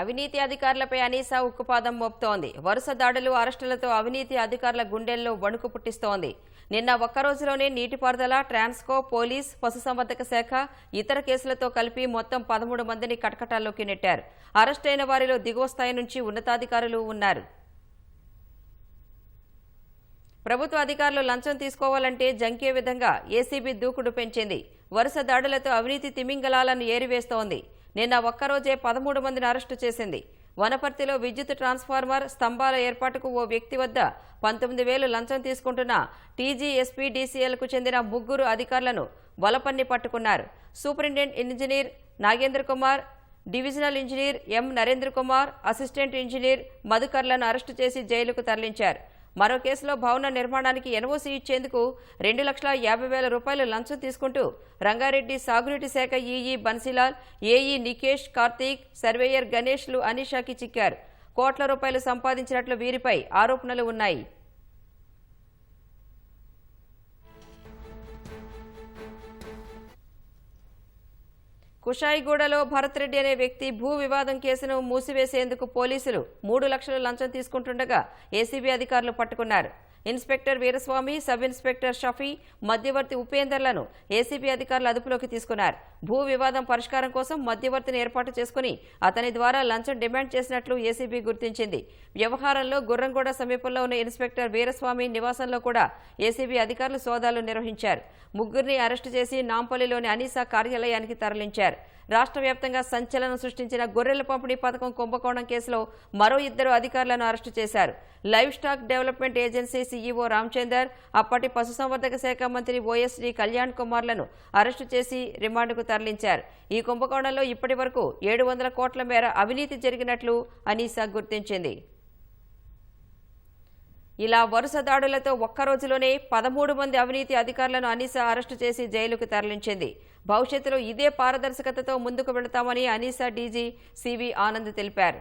అవినీతి అధికారులపై అనీసా ఉక్కుపాదం మోపుతోంది. వరుస దాడులు అరెస్టులతో అవినీతి అధికారుల గుండెల్లో వణుకు పుట్టిస్తోంది. నిన్న ఒక్క రోజులోనే నీటిపారుదల ట్రాన్స్కో పోలీస్ పశుసంవర్ధక శాఖ ఇతర కేసులతో కలిపి మొత్తం పదమూడు మందిని కటకటాల్లోకి నెట్టారు. అరెస్టైన వారిలో దిగువ స్థాయి నుంచి ఉన్నతాధికారులు ఉన్నారు. ప్రభుత్వ అధికారులు లంచం తీసుకోవాలంటే జంకే విధంగా ఏసీబీ దూకుడు పెంచింది. వరుస దాడులతో అవినీతి తిమింగలాలను ఏరివేస్తోంది. నిన్న ఒక్కరోజే పదమూడు మందిని అరెస్టు చేసింది. వనపర్తిలో విద్యుత్ ట్రాన్స్ఫార్మర్ స్తంభాల ఏర్పాటుకు ఓ వ్యక్తి వద్ద పంతొమ్మిది వేలు లంచం తీసుకుంటున్న టీజీఎస్పీడీసీఎల్కు చెందిన ముగ్గురు అధికారులను వలపన్ని పట్టుకున్నారు. Superintendent engineer Nagendra Kumar divisional engineer M Narendra Kumar assistant engineer మధుకర్లను arrest చేసి జైలుకు తరలించారు. మరో కేసులో భవన నిర్మాణానికి ఎన్ఓసీ ఇచ్చేందుకు రెండు లక్షల యాభై వేల రూపాయలు లంచం తీసుకుంటూ రంగారెడ్డి సాగునీటి శాఖ EE Bansilal AE Nikesh Karthik surveyor గణేష్లు అనీషాకి చిక్కారు. కోట్ల రూపాయలు సంపాదించినట్లు వీరిపై ఆరోపణలు ఉన్నాయి. కుషాయిగూడలో భరత్ రెడ్డి అనే వ్యక్తి భూ వివాదం కేసును మూసివేసేందుకు పోలీసులు మూడు లక్షల లంచం తీసుకుంటుండగా ఏసీబీ అధికారులు పట్టుకున్నారు. Inspector Veeraswamy sub inspector Shafi మధ్యవర్తి ఉపేందర్లను ఏసీబీ అధికారులు అదుపులోకి తీసుకున్నారు. భూ వివాదం పరిష్కారం కోసం మధ్యవర్తిని ఏర్పాటు చేసుకుని అతని ద్వారా లంచం డిమాండ్ చేసినట్లు ఏసీబీ గుర్తించింది. వ్యవహారంలో గుర్రంగూడ సమీపంలో ఉన్న ఇన్స్పెక్టర్ వీరస్వామి నివాసంలో కూడా ఏసీబీ అధికారులు సోదాలు నిర్వహించారు. ముగ్గురిని అరెస్టు చేసి నాంపల్లిలోని అనీసా కార్యాలయానికి తరలించారు. రాష్ట్ర వ్యాప్తంగా సంచలనం సృష్టించిన గొర్రెల పంపిణీ పథకం కుంభకోణం కేసులో మరో ఇద్దరు అధికారులను అరెస్టు చేశారు. Livestock development agency CEO Ramachandar అప్పటి పశుసంవర్ధక శాఖ మంత్రి ఓఎస్డీ కళ్యాణ్ కుమార్లను అరెస్టు చేసి రిమాండ్కు తరలించారు. ఈ కుంభకోణంలో ఇప్పటి వరకు ఏడు వందల కోట్ల మేర అవినీతి జరిగినట్లు అనీసా గుర్తించింది. ఇలా వరుస దాడులతో ఒక్క రోజులోనే పదమూడు మంది అవినీతి అధికారులను అనీసా అరెస్టు చేసి జైలుకు తరలించింది. భవిష్యత్తులో ఇదే పారదర్శకతతో ముందుకు వెళతామని అనీసా డీజీ సివి ఆనంద్ తెలిపారు.